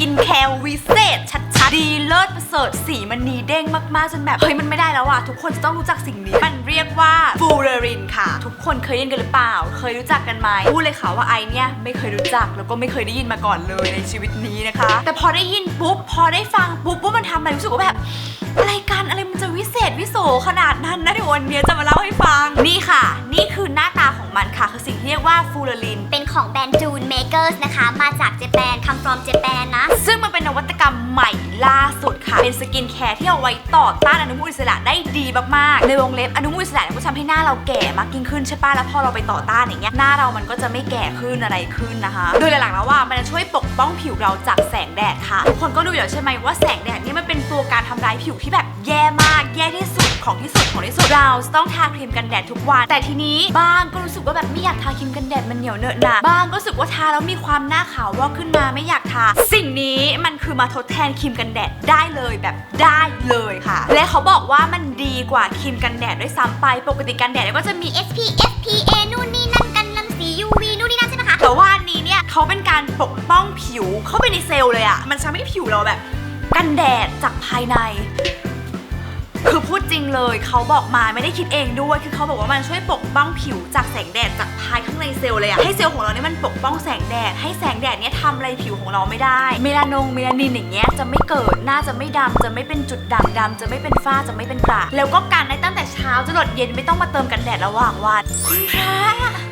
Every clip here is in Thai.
กินแคลวิเศษ ชัดๆ ดีเลิศประเสริฐสีมันนีเด้งมากๆ จนแบบ เฮ้ย มันไม่ได้แล้วอะ ทุกคนจะต้องรู้จักสิ่งนี้ มันเรียกว่าฟูเรรินค่ะ ทุกคนเคยยินกันหรือเปล่า เคยรู้จักกันไหมพูดเลยค่ะว่าไอเนี่ยไม่เคยรู้จักแล้วก็ไม่เคยได้ยินมาก่อนเลยในชีวิตนี้นะคะ แต่พอได้ยินปุ๊บพอได้ฟังปุ๊บว่ามันทำอะไรรู้สึกว่าแบบ ษวิโสขนาดนั้นนะเดี๋ยววันนี้จะมาเล่าให้ฟัง นี่ค่ะ นี่คือหน้าตาของมันค่ะ คือสิ่งที่เรียกว่าฟูเรลิน เป็นของแบรนด์จูนเมเกอร์สนะคะ มาจากเจแปน come from เจแปนนะ ซึ่งมันเป็นนวัตกรรมใหม่ล่าสุด ค่ะ เป็นสกินแคร์ที่เอาไว้ต่อต้านอนุมูลอิสระได้ดีมากๆ ในวงเล็บอนุมูลอิสระเนี่ยก็ทำให้หน้าเราแก่มากยิ่งขึ้นใช่ปะแล้วพอเราไปต่อต้านอย่างเงี้ย หน้าเรามันก็จะไม่แก่ขึ้นอะไรขึ้นนะคะ โดยหลักๆแล้วว่ามันจะช่วยปกป้องผิวเราจากแสงแดดค่ะ ทุกคนก็ดูอยู่แล้วใช่ไหมว่าแสงแดดนี่มันเป็นตัวการทำร้ายผิวที่แบบแย่มาก แย่ที่สุดของที่สุดของที่สุดเราต้องทาครีมกันแดดทุกวัน แต่ทีนี้บ้างก็รู้สึกว่าแบบไม่อยากทาครีมกันแดดมันเหนียวเนอะหนะบ้างก็รู้สึกว่าทาแล้วมีความหน้าขาววอกขึ้นมาไม่อยากทา สิ่งนี้มันคือมาทดแทนครีมกันแดดได้เลยลยแบบได้เลยค่ะ และเขาบอกว่ามันดีกว่าครีมกันแดดด้วยซ้ำไป ปกติกันแดดก็จะมี SPF PA นู่นนี่นั่นกันรังสี UV นู่นนี่นั่นใช่ไหมคะแต่ว่าอันนี้เนี่ยเขาเป็นการปกป้องผิวเข้าไปในเซลล์เลยอะมันทำให้ผิวเราแบบ กันแดดจากภายใน ริงเลยเขาบอกมาไม่ได้คิดเองด้วยคือเขาบอกว่ามันช่วยปกป้องผิวจากแสงแดดจากภายข้างในเซลล์เลยอะให้เซลล์ของเราเนี่ยมันปกป้องแสงแดด ให้แสงแดดเนี่ยทำอะไรผิวของเราไม่ได้ เมลานงเมลานินอย่างเงี้ยจะไม่เกิดหน้าจะไม่ดำจะไม่เป็นจุดด่างดำจะไม่เป็นฝ้าจะไม่เป็นกระแล้วก็กันได้ตั้งแต่เช้าจนหลดเย็นไม่ต้องมาเติมกันแดดระหว่างวันคุณพระ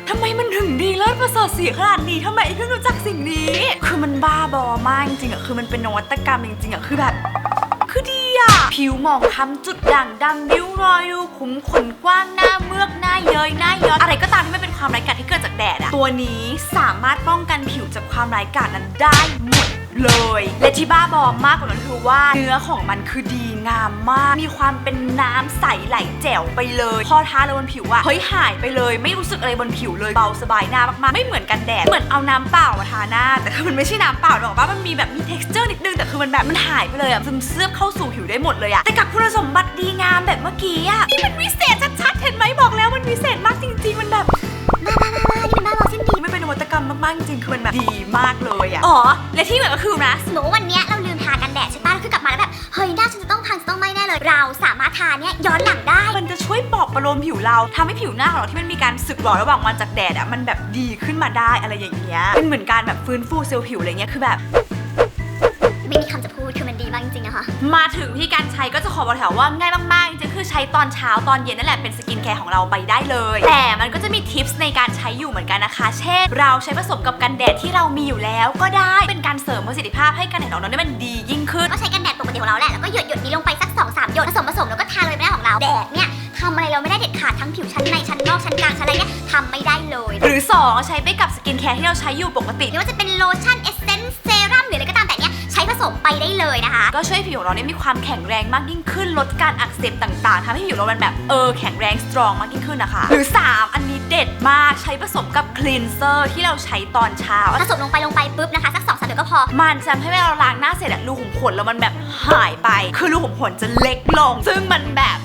ทำไมมันถึงดีเลิศประเสริฐสีขนาดนี้ทำไมเพิ่งรู้จักสิ่งนี้ คือมันบ้าบอมากจริงๆอะคือมันเป็นนวัตกรรมจริงๆอะคือแบบ อดีอะผิวหมองคล้ำจุดด่างดำริ้วรอยรูขุมขนกว้างหน้าเมือกหน้าเย้ยหน้าย้อนอะไรก็ตามที่ไม่เป็นความร้ายกาจที่เกิดจากแดดอะตัวนี้สามารถป้องกันผิวจากความร้ายกาจนั้นได้หมด เลย และที่บ้าบอมมากกว่านั้นคือว่าเนื้อของมันคือดีงามมาก มีความเป็นน้ำใสไหลแจ๋วไปเลย พอทาลยบนผิวอะเฮ้ยหายไปเลย ไม่รู้สึกอะไรบนผิวเลยเบาสบายหน้ามากๆ ไม่เหมือนกันแดด เหมือนเอาน้ำเปล่ามาทาหน้า แต่คือมันไม่ใช่น้ำเปล่าหรอกว่ามันมีแบบมี texture นิดนึงแต่คือมันแบบมันหายไปเลยอะซึมเซือบเข้าสู่ผิวได้หมดเลยอะแต่กับคุณสมบัติดีงามแบบเมื่อกี้อะนี่มันวิเศษชัดๆเห็นไหมบอกแล้วมันวิเศษมาก มมากๆจริงๆคือมันแบบดีมากเลยอะอ๋อ และที่เหมือนก็คือนะสมมติว่าวันเนี้ยเราลืมทากันแดดใช่ปะแล้วคือกลับมาแล้วแบบเฮ้ยหน้าฉันจะต้องพังจะต้องไหม้แน่เลย เราสามารถทาเนี่ยย้อนหลังได้ มันจะช่วยปลอบประโลมผิวเราทำให้ผิวหน้าของเราที่มันมีการสึกหรอระหว่างวันจากแดดอะมันแบบดีขึ้นมาได้อะไรอย่างเงี้ยเป็นเหมือนการแบบฟื้นฟูเซลล์ผิวอะไรเงี้ยคือแบบ ไม่มีคำจะพูดคือมันดีมากจริงๆนะคะ มาถึงที่การใช้ก็จะขอบอกแถวว่าง่ายมากๆจริงๆ คือใช้ตอนเช้าตอนเย็นนั่นแหละเป็นสกินแคร์ของเราไปได้เลย แต่มันก็จะมีทิปส์ในการใช้อยู่เหมือนกันนะคะ เช่น เราใช้ผสมกับกันแดดที่เรามีอยู่แล้วก็ได้เป็นการเสริมประสิทธิภาพให้กันแดดของเราเนี่ยมันดียิ่งขึ้น ก็ใช้กันแดดปกติของเราแหละ แล้วก็หยดหยดนี้ลงไปสัก2อสามหยดผสมผสมแล้วก็ทาเลยไม่ได้ของเรา แดดเนี่ยทำอะไรเราไม่ได้เด็ดขาดทั้งผิวชั้นในชั้นนอกชั้นกลางชั้นอะไรเนี่ยทำไม่ได้เลย หรือ 2 ใช้ไปกับสกินแคร์ที่เราใช้อยู่ปกติไม่ว่าจะเป็นโลชั่นเอสเซนส์เซรั่มหรืออะไร ผสมไปได้เลยนะคะ ก็ช่วยให้ผิวของเราเนี่ยมีความแข็งแรงมากยิ่งขึ้นลดการอักเสบต่างๆทำให้ผิวเรามันแบบเออแข็งแรงสตรองมากยิ่งขึ้นนะคะ หรือ 3 อันนี้เด็ดมากใช้ผสมกับคลีนเซอร์ที่เราใช้ตอนเช้าผสมลงไปลงไปปุ๊บนะคะสักสองสามหยดก็พอ มันจะทำให้เวลาเราล้างหน้าเสร็จอะรูขุมขนแล้วมันแบบหายไป คือรูขุมขนจะเล็กลง ซึ่งมันแบบ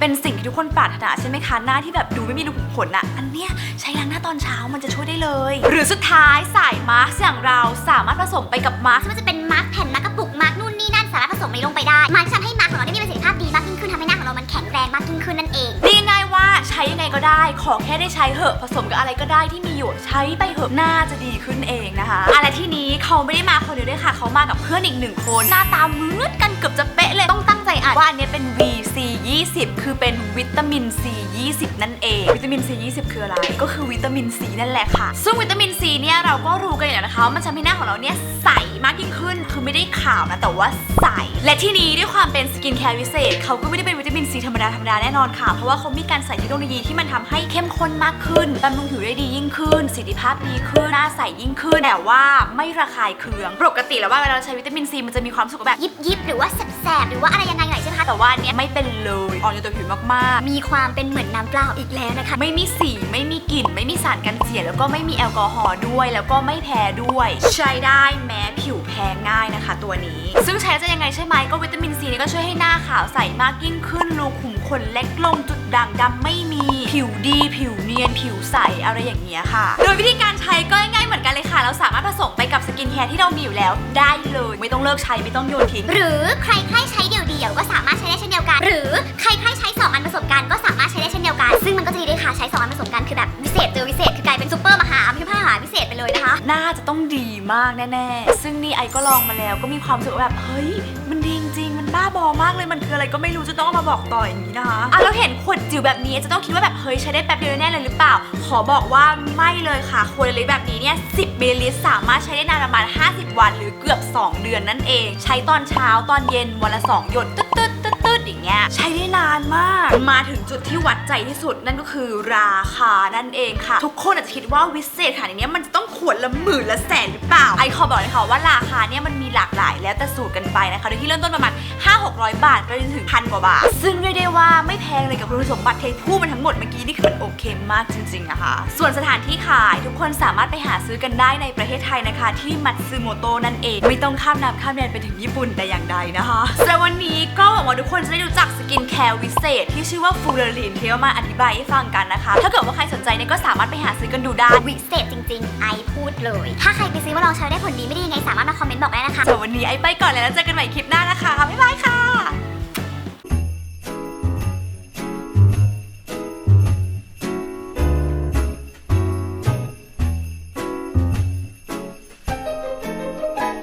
เป็นสิ่งที่ทุกคนปรารถนาใช่ไหมคะหน้าที่แบบดูไม่มีรูขุมขนอะอันเนี้ยใช้ล้างหน้าตอนเช้ามันจะช่วยได้เลย หรือสุดท้ายสายมาสก์อย่างเราสามารถผสมไปกับมาสก์ไม่ว่าจะเป็นมาร์กแผ่นมาร์กกระปุกมาร์กนู่นนี่นั่นสามารถผสมนี้ลงไปได้ มันจะทำให้มาร์กของเราได้มีประสิทธิภาพดีมากยิ่งขึ้นทำให้หน้าของเรามันแข็งแรงมากยิ่งขึ้นนั่นเองดีง่ายว่าใช้ยัง ก็ได้ ขอแค่ได้ใช้เหอะ ผสมกับอะไรก็ได้ที่มีอยู่ใช้ไปเหอะหน้าจะดีขึ้นเองนะคะอะไรที่นี้เขาไม่ได้มาคนเดียวด้วยค่ะ เขามากับเพื่อนอีกหนึ่งคน หน้าตาเหมือนกันเกือบจะเป๊ะเลยต้องตั้งใจอ่านว่าอันนี้เป็น VC 20 คือเป็นวิตามิน C 20 นั่นเอง วิตามิน C 20 คืออะไร ก็คือวิตามิน C นั่นแหละค่ะ ซึ่งวิตามิน C เนี่ยเราก็รู้กันอยู่แล้วนะคะว่ามันทำให้หน้าของเราเนี่ยใสมากยิ่งขึ้น คือไม่ได้ขาวนะแต่ว่าใส และที่นี้ด้วยความเป็นสกินแคร์วิเศษเขาก็ไม่ได้เป็นวิตามิน C ธรรมดาธรรมดาแน่นอนค่ะ เพราะว่าเขามีการใส่เทคโนโลยีที่มันทำให้เข้มข้นมากขึ้นบำรุงผิวได้ดียิ่งขึ้นสิทธิภาพดีขึ้นหน้าใสยิ่งขึ้นแต่ว่าไม่ระคายเคือง ปกติแล้วว่าเวลาเราใช้วิตามิน C มันจะมีความสึกว่าแบบยิบยิบหรือว่าแสบๆหรือว่าอะไรยังไงหน่อยใช่ไหมคะแต่ว่าอันเนี้ยไม่เป็นเลยอ่อนโยนต่อผิวมากๆ มีความเป็นเหมือนน้ำเปล่าอีกแล้วนะคะ ไม่มีสีไม่มีกลิ่น ไม่มีสารกันเสีย แล้วก็ไม่มีแอลกอฮอล์ด้วย แล้วก็ไม่แพ้ด้วย ใช้ได้แม้ผิวแพ้ง่ายนะคะตัวนี้ ซึ่งใช้จะยังไงใช่ไหมก็วิตามินซีนี่ก็ช่วยให้หน้าขาวใสมากยิ่งขึ้นรูขุมขนเล็กลงจุดด่างดำไม่มี ผิวดีผิวเนียนผิวใสอะไรอย่างเงี้ยค่ะ โดยวิธีการใช้ก็ง่ายๆเหมือนกันเลยค่ะ เราสามารถผสมไปกับสกินแคร์ที่เรามีอยู่แล้วได้เลย ไม่ต้องเลิกใช้ไม่ต้องโยนทิ้ง หรือใครใครใช้เดี่ยวๆก็สามารถใช้ได้เช่นเดียวกัน หรือใครใครใช้สองอันผสมกันก็สามารถใช้ได้เช่นเดียวกัน ซึ่งมันก็จะดีด้วยค่ะใช้สองอันผสมกันคือแบบวิเศษเจอวิเศษคือกลายเป็นซูเปอร์มหาพิพหาพิเศษไปเลยนะคะน่าจะต้องดีมากแน่ๆ ซึ่งนี่ไอก็ลองมาแล้วก็มีความรู้สึกว่าแบบเฮ้ยมันดีจริงๆมัน บ้าบอมากเลยมันคืออะไรก็ไม่รู้จะต้องเอามาบอกต่ออย่างนี้นะคะ อะเราเห็นขวดจิ๋วแบบนี้จะต้องคิดว่าแบบเฮ้ยใช้ได้แป๊บเดียวแน่เลยหรือเปล่า ขอบอกว่าไม่เลยค่ะขวดเล็กๆแบบนี้เนี่ย 10มิลลิลิตรสามารถใช้ได้นานประมาณ 50 วันหรือเกือบ 2 เดือนนั่นเอง ใช้ตอนเช้าตอนเย็นวันละ 2 หยดตึ๊ดตึ๊ดตึ๊ต อย่างเงี้ยใช้ได้นานมาก มาถึงจุดที่วัดใจที่สุดนั่นก็คือราคานั่นเองค่ะ ทุกคนอาจจะคิดว่าวิเศษขนาดนี้มันจะต้องขวดละหมื่นละแสนหรือเปล่าไอขอบอกเลยค่ะว่าราคาเนี่ยมันมีหลากหลาย แล้วแต่สูตรกันไปนะคะโดยที่เริ่มต้นประมาณ5-600 บาทไปจนถึงพันกว่าบาท ซึ่งเรียกได้ว่าไม่แพงเลยกับคุณสมบัติเทพูดมันทั้งหมดเมื่อกี้นี่คือมันโอเคมากจริงๆนะคะ ส่วนสถานที่ขายทุกคนสามารถไปหาซื้อกันได้ในประเทศไทยนะคะ ที่มัตสึโมโตะนั่นเอง ไม่ต้องข้ามน้ำข้ามแดนไปถึงญี่ปุ่นแต่อย่างใดนะคะสำหรับวันนี้ก็หวังว่าทุกคนจะได้รู้จักสกินแคร์วิเศษ ที่ชื่อว่าฟูเรลินที่เอามาอธิบายให้ฟังกันนะคะ ถ้าเกิดว่าใครสนใจเนี่ยก็สามารถไปหาซื้อกันดูได้วิเศษจริง ๆ ไอพูดเลย ถ้าใครไปซื้อมาลองใช้ได้ผลดีไม่ดียังไงสามารถมาคอมเมนต์บอกได้นะคะ ส่วนวันนี้ไอ้ไปก่อนเลยแล้วเจอกันใหม่คลิปหน้านะคะบ๊ายบายค่ะ